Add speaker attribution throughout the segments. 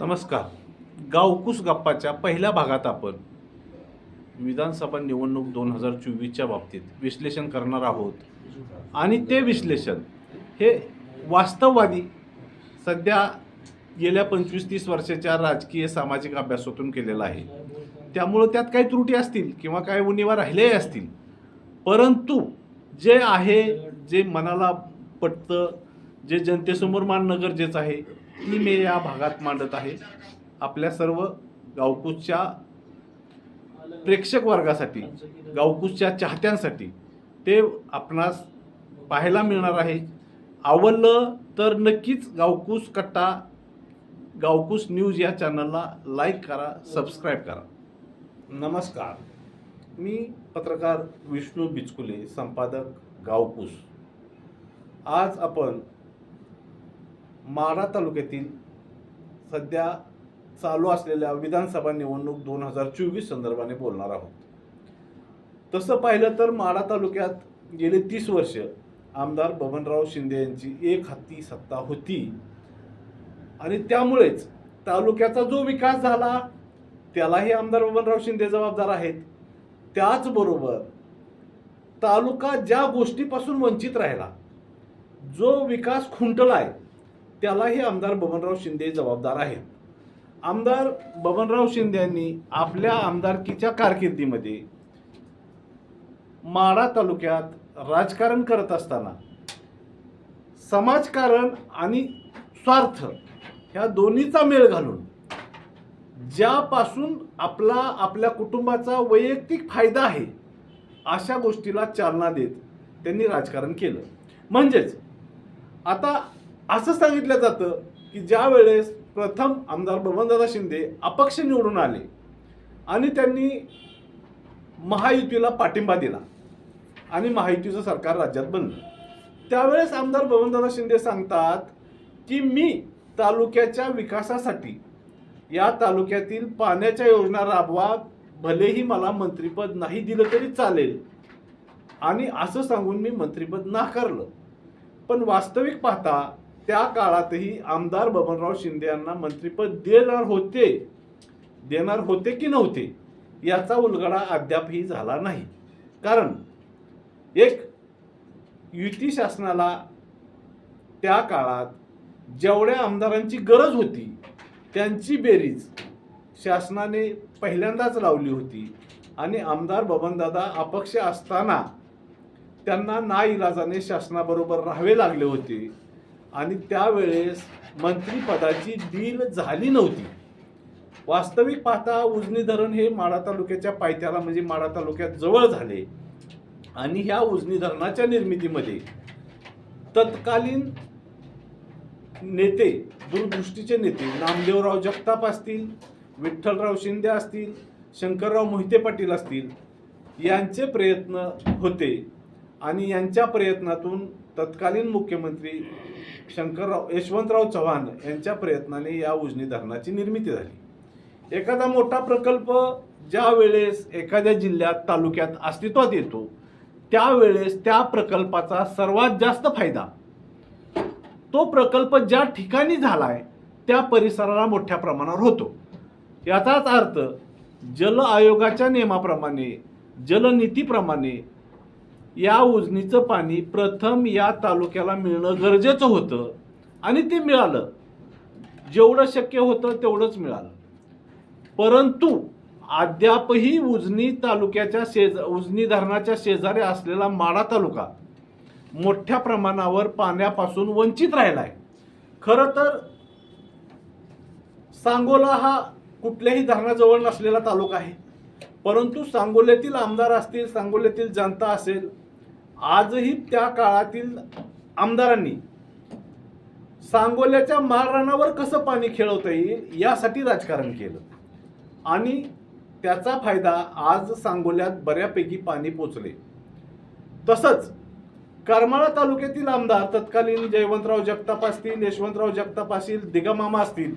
Speaker 1: नमस्कार. गावकुस गप्पाच्या पहिल्या भागात आपण विधानसभा निवडणूक दोन हजार चोवीसच्या बाबतीत विश्लेषण करणार आहोत. आणि ते विश्लेषण हे वास्तववादी सध्या गेल्या पंचवीस तीस वर्षाच्या राजकीय सामाजिक अभ्यासातून केलेलं आहे. त्यामुळं त्यात काही त्रुटी असतील किंवा काही उणीवा राहिल्याही असतील. परंतु जे आहे जे मनाला पटतं जे जनतेसमोर मांडणं गरजेचं आहे ती मी या भागात मांडत आहे. आपल्या सर्व गावकुसच्या प्रेक्षक वर्गासाठी गावकुसच्या चाहत्यांसाठी ते आपणास पाहायला मिळणार आहे. आवडलं तर नक्कीच गावकुस कट्टा गावकुस न्यूज या चॅनलला लाईक करा सबस्क्राईब करा. नमस्कार. मी पत्रकार विष्णू बिचकुले संपादक गावकुस. आज आपण माढा तालुक्यातील सध्या चालू असलेल्या विधानसभा निवडणूक दोन हजार चोवीस संदर्भाने बोलणार आहोत. तसं पाहिलं तर माढा तालुक्यात गेले तीस वर्ष आमदार बबनराव शिंदे यांची एक हाती सत्ता होती. आणि त्यामुळेच तालुक्याचा जो विकास झाला त्यालाही आमदार बबनराव शिंदे जबाबदार आहेत. त्याचबरोबर तालुका ज्या गोष्टीपासून वंचित राहिला जो विकास खुंटला आहे त्यालाही आमदार बबनराव शिंदे जबाबदार आहेत. आमदार बबनराव शिंदे यांनी आपल्या आमदारकीच्या कारकिर्दीमध्ये माढा तालुक्यात राजकारण करत असताना समाजकारण आणि स्वार्थ ह्या दोन्हीचा मेळ घालून ज्यापासून आपला आपल्या कुटुंबाचा वैयक्तिक फायदा आहे अशा गोष्टीला चालना देत त्यांनी राजकारण केलं. म्हणजेच आता असं सांगितलं जातं की ज्या वेळेस प्रथम आमदार बबनदादा शिंदे अपक्ष निवडून आले आणि त्यांनी महायुतीला पाठिंबा दिला आणि महायुतीचं सरकार राज्यात बनलं. त्यावेळेस आमदार बबनदादा शिंदे सांगतात की मी तालुक्याच्या विकासासाठी या तालुक्यातील पाण्याच्या योजना राबवा भलेही मला मंत्रिपद नाही दिलं तरी चालेल. आणि असं सांगून मी मंत्रिपद नाकारलं. पण वास्तविक पाहता त्या काळातही आमदार बबनराव शिंदे यांना मंत्रिपद देणार होते देणार होते की नव्हते याचा उलगडा अद्यापही झाला नाही. कारण एक युती शासनाला त्या काळात जेवढ्या आमदारांची गरज होती त्यांची बेरीज शासनाने पहिल्यांदाच लावली होती आणि आमदार बबनदादा अपक्ष असताना त्यांना नाईलाजाने शासनाबरोबर राहावे लागले होते. आणि त्यावेळेस मंत्रिपदाची डील झाली नव्हती. वास्तविक पाहता उजनी धरण हे माढा तालुक्याच्या पायथ्याला म्हणजे माढा तालुक्यात जवळ झाले. आणि ह्या उजनी धरणाच्या निर्मितीमध्ये तत्कालीन नेते दूरदृष्टीचे नेते नामदेवराव जगताप असतील विठ्ठलराव शिंदे असतील शंकरराव मोहिते पाटील असतील यांचे प्रयत्न होते. आणि यांच्या प्रयत्नातून तत्कालीन मुख्यमंत्री शंकरराव यशवंतराव चव्हाण यांच्या प्रयत्नाने या उजनी धरणाची निर्मिती झाली. एखादा मोठा प्रकल्प ज्या वेळेस एखाद्या जिल्ह्यात तालुक्यात अस्तित्वात येतो त्यावेळेस त्या प्रकल्पाचा सर्वात जास्त फायदा. तो प्रकल्प ज्या ठिकाणी झाला आहे त्या परिसराला मोठ्या प्रमाणावर होतो. याचाच अर्थ जल आयोगाच्या नियमाप्रमाणे जलनीतीप्रमाणे या उजनीचं पाणी प्रथम या तालुक्याला मिळणं गरजेचं होतं आणि ते मिळालं. जेवढं शक्य होतं तेवढंच मिळालं. परंतु अद्यापही उजनी तालुक्याच्या शेज उजनी धरणाच्या शेजारी असलेला माडा तालुका मोठ्या प्रमाणावर पाण्यापासून वंचित राहिला आहे खरं तर सांगोला हा कुठल्याही धरणाजवळ नसलेला तालुका आहे. परंतु सांगोल्यातील आमदार असतील सांगोल्यातील जनता असेल आजही त्या काळातील आमदारांनी सांगोल्याच्या माळरानावर कसं पाणी खेळवता येईल यासाठी राजकारण केलं. आणि त्याचा फायदा आज सांगोल्यात बऱ्यापैकी पाणी पोचले. तसंच करमाळा तालुक्यातील आमदार तत्कालीन जयवंतराव जगताप असतील यशवंतराव जगताप असतील दिगमामा असतील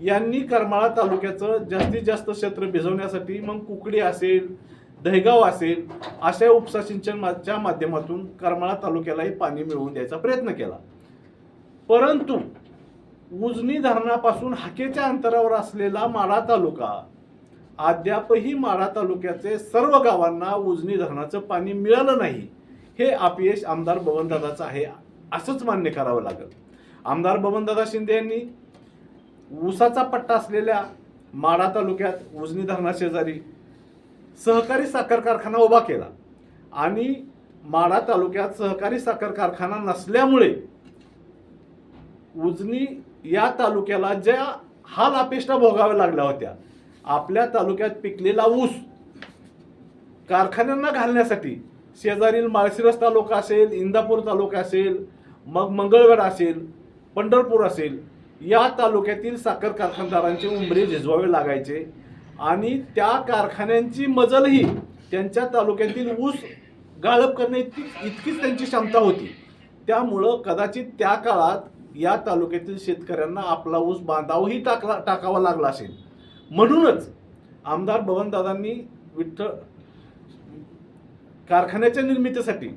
Speaker 1: यांनी करमाळा तालुक्याचं जास्तीत जास्त क्षेत्र भिजवण्यासाठी मग कुकडी असेल दहेगाव असेल अशा उपसा सिंचनच्या माध्यमातून करमाळा तालुक्यालाही पाणी मिळवून द्यायचा प्रयत्न केला. परंतु उजनी धरणापासून हाकेच्या अंतरावर असलेला माढा तालुका अद्यापही माढा तालुक्याचे सर्व गावांना उजनी धरणाचं पाणी मिळालं नाही हे अपयश आमदार बबनदादाचं आहे असंच मान्य करावं लागेल. आमदार बबनदादा शिंदे यांनी ऊसाचा पट्टा असलेल्या माढा तालुक्यात उजनी धरणाशेजारी सहकारी साखर कारखाना उभा केला. आणि माढा तालुक्यात सहकारी साखर कारखाना नसल्यामुळे उजनी या तालुक्याला ज्या हाल अपेष्टा भोगाव्या लागल्या होत्या आपल्या तालुक्यात पिकलेला ऊस कारखान्यांना घालण्यासाठी शेजारील माळशिरस तालुका असेल इंदापूर तालुका असेल मग मंगळवेढ असेल पंढरपूर असेल या तालुक्यातील साखर कारखानदारांचे उंबरे झिजवावे लागायचे. आणि त्या कारखान्यांची मजलही त्यांच्या तालुक्यातील ऊस गाळप करणे इतकी इतकीच त्यांची क्षमता होती. त्यामुळं कदाचित त्या काळात या तालुक्यातील शेतकऱ्यांना आपला ऊस बांधावही टाकला टाकावा लागला असेल. म्हणूनच आमदार भवनदादांनी विठ्ठल कारखान्याच्या निर्मितीसाठी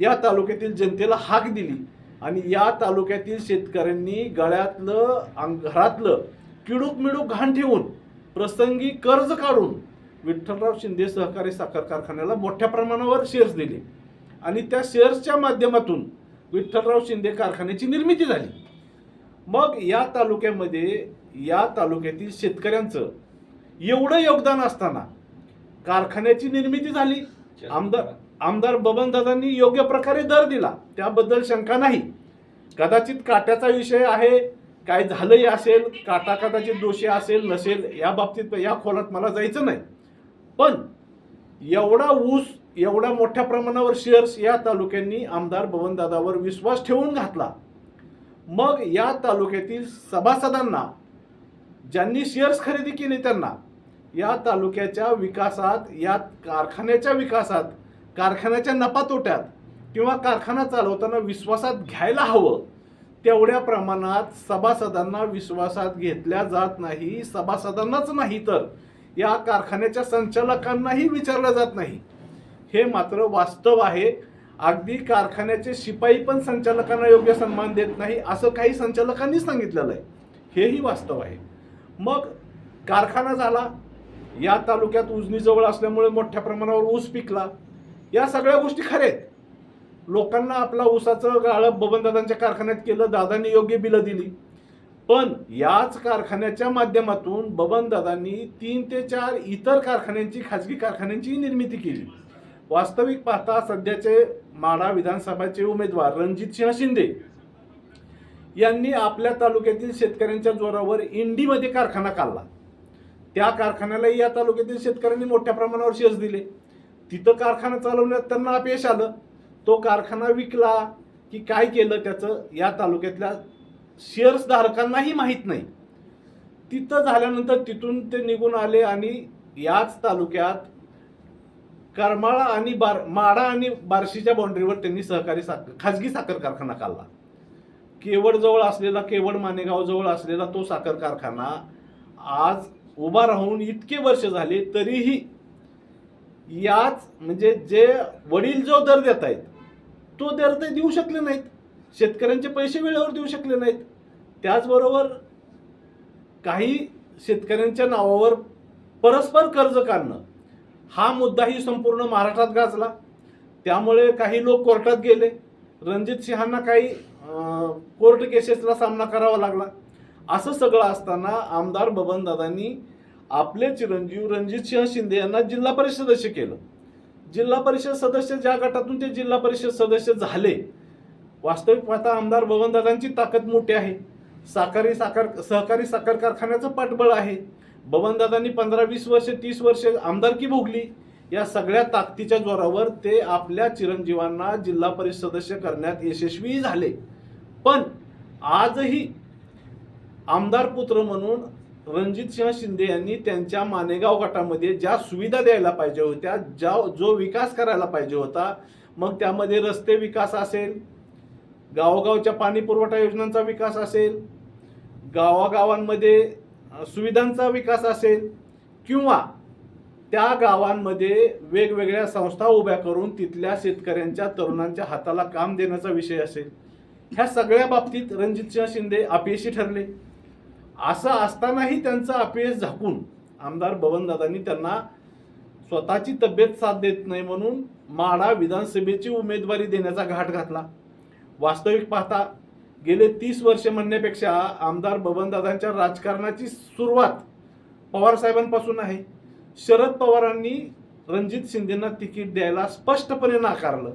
Speaker 1: या तालुक्यातील जनतेला हाक दिली आणि या तालुक्यातील शेतकऱ्यांनी गळ्यातलं अंग- घरातलं किडूक मिडूक घाण ठेवून प्रसंगी कर्ज काढून विठ्ठलराव शिंदे सहकारी साखर कारखान्याला मोठ्या प्रमाणावर शेअर्स दिले. आणि त्या शेअर्सच्या माध्यमातून विठ्ठलराव शिंदे कारखान्याची निर्मिती झाली. मग या तालुक्यामध्ये या तालुक्यातील शेतकऱ्यांचं एवढं योगदान असताना कारखान्याची निर्मिती झाली. आमदार आमदार बबनदादांनी योग्य प्रकारे दर दिला. त्याबद्दल शंका नाही. कदाचित काट्याचा विषय आहे काय झालंही असेल काटा दोषी असेल नसेल या बाबतीत या खोलात मला जायचं नाही. पण एवढा ऊस एवढ्या मोठ्या प्रमाणावर शेअर्स या तालुक्यांनी आमदार भवनदादावर विश्वास ठेवून घातला. मग या तालुक्यातील सभासदांना ज्यांनी शेअर्स खरेदी केले त्यांना या तालुक्याच्या विकासात या कारखान्याच्या विकासात कारखान्याच्या नफा तोट्यात किंवा कारखाना चालवताना विश्वासात घ्यायला हवं. तेवढ्या प्रमाणात सभासदांना विश्वासात घेतल्या जात नाही. सभासदांनाच नाही तर या कारखान्याच्या संचालकांनाही विचारलं जात नाही. हे मात्र वास्तव आहे. अगदी कारखान्याचे शिपाई पण संचालकांना योग्य सन्मान देत नाही असं काही संचालकांनी सांगितलेलं आहे. हेही वास्तव आहे. मग कारखाना झाला. या तालुक्यात उजनीजवळ असल्यामुळे मोठ्या प्रमाणावर ऊस पिकला. या सगळ्या गोष्टी खऱ्या आहेत. लोकांना आपला ऊसाचं गाळप बबनदादांच्या कारखान्यात केलं दादांनी योग्य बिलं दिली. पण याच कारखान्याच्या माध्यमातून बबनदादांनी तीन ते चार इतर कारखान्यांची खाजगी कारखान्यांची निर्मिती केली. वास्तविक पाहता सध्याचे माडा विधानसभाचे उमेदवार रणजित सिंह शिंदे यांनी आपल्या तालुक्यातील शेतकऱ्यांच्या जोरावर इंडीमध्ये कारखाना काढला. त्या कारखान्यालाही या तालुक्यातील शेतकऱ्यांनी मोठ्या प्रमाणावर यश दिले. तिथं कारखाना चालवण्यात त्यांना अपयश आलं. तो कारखाना विकला की काय केलं त्याचं? या तालुक्यातल्या शेअर्स धारकांनाही माहीत नाही. तिथं झाल्यानंतर तिथून ते निघून आले आणि याच तालुक्यात करमाळा आणि बार माडा आणि बार्शीच्या बाउंड्रीवर त्यांनी सहकारी साखर खाजगी साखर कारखाना काढला. केवडजवळ असलेला केवड मानेगावजवळ असलेला तो साखर कारखाना आज उभा राहून इतके वर्ष झाले तरीही याच म्हणजे जे वडील जो दर देत आहेत तो दर ते देऊ शकले नाहीत. शेतकऱ्यांचे पैसे वेळेवर देऊ शकले नाहीत. त्याचबरोबर काही शेतकऱ्यांच्या नावावर परस्पर कर्ज काढणं हा मुद्दाही संपूर्ण महाराष्ट्रात गाजला. त्यामुळे काही लोक कोर्टात गेले. रणजित सिंहांना काही कोर्ट केसेसला सामना करावा लागला. असं सगळं असताना आमदार बबनदादांनी आपले चिरंजीव रणजित सिंह शिंदे यांना जिल्हा परिषद केलं. जिल्हा परिषद सदस्य ज्या गटातून ते जिल्हा परिषद सदस्य झाले. वास्तविक पाहता आमदार बबनदादांची ताकद मोठी आहे. साखरी साखर सहकारी साखर कारखान्याचं पाठबळ आहे. बबनदादांनी पंधरा वीस वर्ष तीस वर्ष आमदारकी भोगली. या सगळ्या ताकदीच्या जोरावर ते आपल्या चिरंजीवांना जिल्हा परिषद सदस्य करण्यात यशस्वी झाले. पण आजही आमदार पुत्र म्हणून रणजित सिंह शिंदे यांनी त्यांच्या मानेगाव गटामध्ये ज्या सुविधा द्यायला पाहिजे होत्या ज्या जो विकास करायला पाहिजे होता मग त्यामध्ये रस्ते विकास असेल गावोगावच्या पाणी पुरवठा योजनांचा विकास असेल गावागावांमध्ये सुविधांचा विकास असेल किंवा त्या गावांमध्ये वेगवेगळ्या संस्था उभ्या करून तिथल्या शेतकऱ्यांच्या तरुणांच्या हाताला काम देण्याचा विषय असेल. ह्या सगळ्या बाबतीत रणजितसिंह शिंदे अपयशी ठरले. असं असतानाही त्यांचं अपयश झाकून आमदार बबनदादांनी त्यांना स्वतःची तब्येत साथ देत नाही म्हणून माडा विधानसभेची उमेदवारी देण्याचा घाट घातला. वास्तविक पाहता गेले तीस वर्ष म्हणण्यापेक्षा आमदार बबनदादांच्या राजकारणाची सुरुवात पवार साहेबांपासून आहे. शरद पवारांनी रणजित शिंदेना तिकीट द्यायला स्पष्टपणे नाकारलं.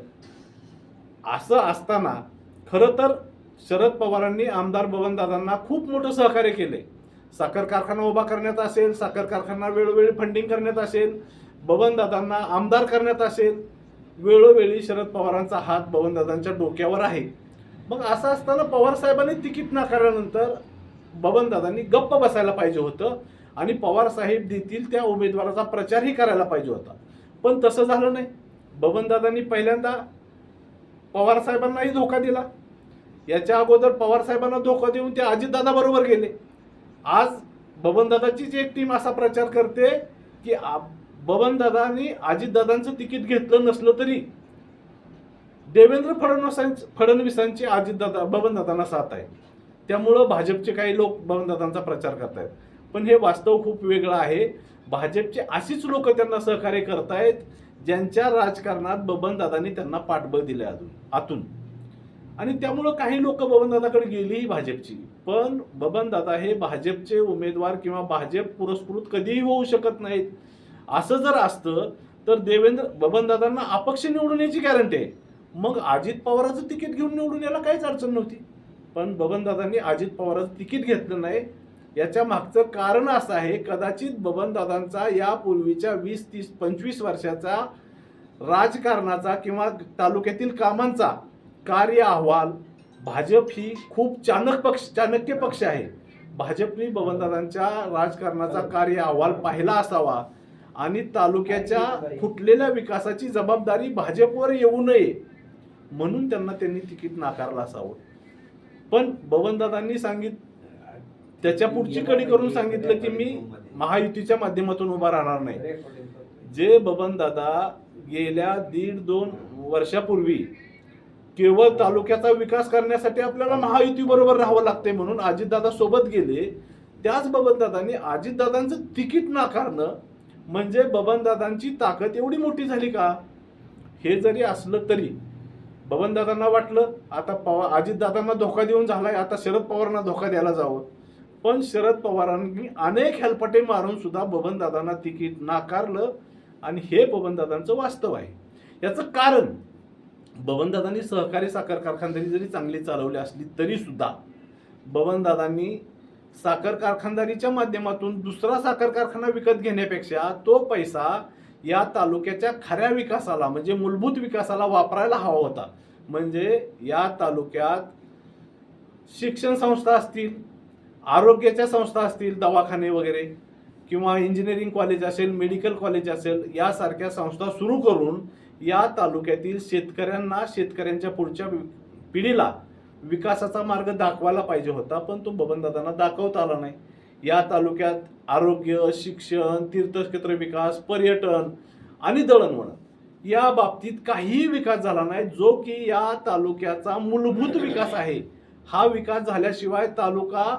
Speaker 1: असं असताना खरं तर शरद पवारांनी आमदार बबनदादांना खूप मोठं सहकार्य केले साखर कारखाना उभा करण्यात असेल साखर कारखाना वेळोवेळी फंडिंग करण्यात असेल बबनदादांना आमदार करण्यात असेल वेळोवेळी शरद पवारांचा हात बबनदादांच्या डोक्यावर आहे. मग असं असताना पवार साहेबांनी तिकीट नाकारल्यानंतर बबनदादांनी गप्प बसायला पाहिजे होतं आणि पवार साहेब देतील त्या उमेदवाराचा प्रचारही करायला पाहिजे होता. पण तसं झालं नाही. बबनदादांनी पहिल्यांदा पवार साहेबांनाही धोका दिला. याच्या अगोदर पवार साहेबांना धोका देऊन ते अजितदादा बरोबर गेले. आज बबनदादाचीच एक टीम असा प्रचार करते की बबनदादांनी अजितदादांचं तिकीट घेतलं नसलं तरी देवेंद्र फडणवीसांची फडणवीसांची अजितदादा बबनदादांना साथ आहे. त्यामुळं भाजपचे काही लोक बबनदादांचा प्रचार करतायत. पण हे वास्तव खूप वेगळं आहे. भाजपचे अशीच लोक त्यांना सहकार्य करतायत ज्यांच्या राजकारणात बबनदादांनी त्यांना पाठबळ दिले अजून आतून. आणि त्यामुळं काही लोक बबनदादाकडे गेली भाजपची. पण बबनदादा हे भाजपचे उमेदवार किंवा भाजप पुरस्कृत कधीही होऊ शकत नाहीत. असं जर असतं तर देवेंद्र बबनदादांना अपक्ष निवडून यायची गॅरंटी आहे. मग अजित पवाराचं तिकीट घेऊन निवडून यायला काहीच अडचण नव्हती. पण बबनदादांनी अजित पवाराचं तिकीट घेतलं नाही. याच्या मागचं कारण असं आहे कदाचित बबनदादांचा यापूर्वीच्या वीस तीस पंचवीस वर्षाचा राजकारणाचा किंवा तालुक्यातील कामांचा कार्य अहवाल भाजप ही खूप चाणक पक्ष चाणक्य पक्ष आहे. भाजपने बबनदादांच्या राजकारणाचा कार्य अहवाल पाहिला असावा आणि तालुक्याच्या फुटलेल्या विकासाची जबाबदारी भाजपवर येऊ नये म्हणून त्यांना त्यांनी तिकीट नाकारलं असावं. पण बबनदादांनी सांगित त्याच्या पुढची कडी करून सांगितलं की मी महायुतीच्या माध्यमातून उभा राहणार नाही. जे बबनदादा गेल्या दीड दोन वर्षापूर्वी केवळ तालुक्याचा विकास करण्यासाठी आपल्याला महायुती बरोबर राहावं लागते म्हणून अजितदादा सोबत गेले. त्याच बबनदादांनी अजितदादांचं तिकीट नाकारणं म्हणजे बबनदादांची ताकद एवढी मोठी झाली का? हे जरी असलं तरी. बबनदादांना वाटलं आता पवार अजितदादांना धोका देऊन झालाय आता शरद पवारांना धोका द्यायला जावं. पण शरद पवारांनी अनेक हेलपटे मारून सुद्धा बबनदादांना तिकीट नाकारलं. आणि हे बबनदादांचं वास्तव आहे. याचं कारण बबनदादांनी सहकारी साखर कारखानदारी जरी चांगली चालवली असली तरी सुद्धा बबनदादांनी साखर कारखानदारीच्या माध्यमातून दुसरा साखर कारखाना विकत घेण्यापेक्षा तो पैसा या तालुक्याच्या खऱ्या विकासाला म्हणजे मूलभूत विकासाला वापरायला हवा होता. म्हणजे या तालुक्यात शिक्षण संस्था असतील आरोग्याच्या संस्था असतील दवाखाने वगैरे किंवा इंजिनिअरिंग कॉलेज असेल मेडिकल कॉलेज असेल यासारख्या संस्था सुरू करून या तालुक्यातील शेतकऱ्यांना शेतकऱ्यांच्या पुढच्या वि- पिढीला विकासाचा मार्ग दाखवायला पाहिजे होता पण तो बबनदादांना दाखवता आला नाही. या तालुक्यात आरोग्य शिक्षण तीर्थक्षेत्र विकास पर्यटन आणि दळणवळण या बाबतीत काहीही विकास झाला नाही. जो की या तालुक्याचा मूलभूत विकास आहे. हा विकास झाल्याशिवाय तालुका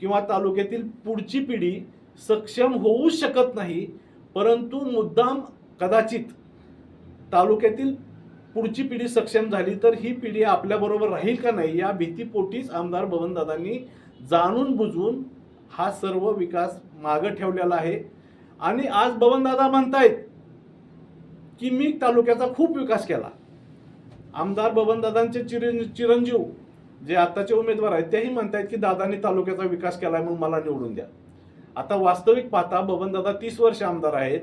Speaker 1: किंवा तालुक्यातील पुढची पिढी सक्षम होऊ शकत नाही. परंतु मुद्दाम कदाचित तालुक्यातील पुढची पिढी सक्षम झाली तर ही पिढी आपल्याबरोबर राहील का नाही या भीतीपोटीच आमदार बबनदादांनी जाणून बुजून हा सर्व विकास मागं ठेवलेला आहे. आणि आज बबनदादा म्हणतायत की मी तालुक्याचा खूप विकास केला. आमदार बबनदादांचे चिरं चिरंजीव जे आत्ताचे उमेदवार आहेत तेही म्हणतायत की दादांनी तालुक्याचा विकास केलाय मग मला निवडून द्या. आता वास्तविक पाहता बबनदादा तीस वर्ष आमदार आहेत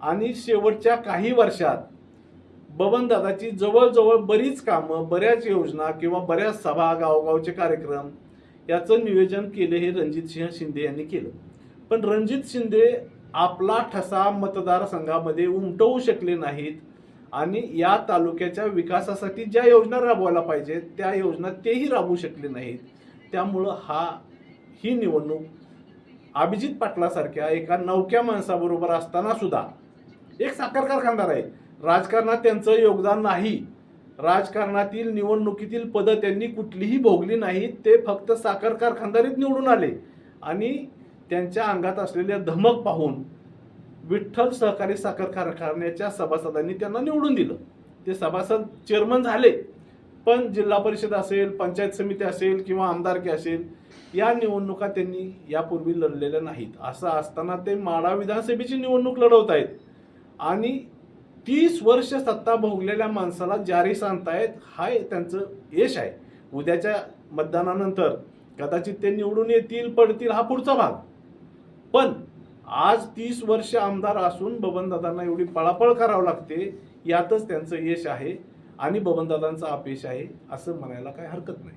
Speaker 1: आणि शेवटच्या काही वर्षात बबनदादाची जवळजवळ बरीच कामं बऱ्याच योजना किंवा बऱ्याच सभा गावगावचे कार्यक्रम याचं नियोजन केले हे रणजित सिंह शिंदे यांनी केलं. पण रणजित शिंदे आपला ठसा मतदारसंघामध्ये उमटवू शकले नाहीत आणि या तालुक्याच्या विकासासाठी ज्या योजना राबवायला पाहिजेत त्या योजना तेही राबवू शकले नाहीत. त्यामुळं हा ही निवडणूक अभिजित पाटलासारख्या एका नवक्या माणसाबरोबर असताना सुद्धा एक साखर कारखानदार आहे. राजकारणात त्यांचं योगदान नाही. राजकारणातील निवडणुकीतील पदं त्यांनी कुठलीही भोगली नाहीत ते फक्त साखर कारखानदारीत निवडून आले. आणि त्यांच्या अंगात असलेल्या धमक पाहून विठ्ठल सहकारी साखर कारखान्याच्या सभासदांनी त्यांना निवडून दिलं. ते सभासद चेअरमन झाले. पण जिल्हा परिषद असेल पंचायत समिती असेल किंवा आमदारकी असेल या निवडणुका त्यांनी यापूर्वी लढलेल्या नाहीत. असं असताना ते माडा विधानसभेची निवडणूक लढवत आहेत आणि तीस वर्ष सत्ता भोगलेल्या माणसाला जारी सांगतायत हा त्यांचं यश आहे. उद्याच्या मतदानानंतर कदाचित ते निवडून येतील पडतील हा पुढचा भाग. पण आज तीस वर्ष आमदार असून बबनदादांना एवढी पळापळ करावं लागते यातच त्यांचं यश आहे आणि बबनदादांचं अपयश आहे असं म्हणायला काही हरकत नाही.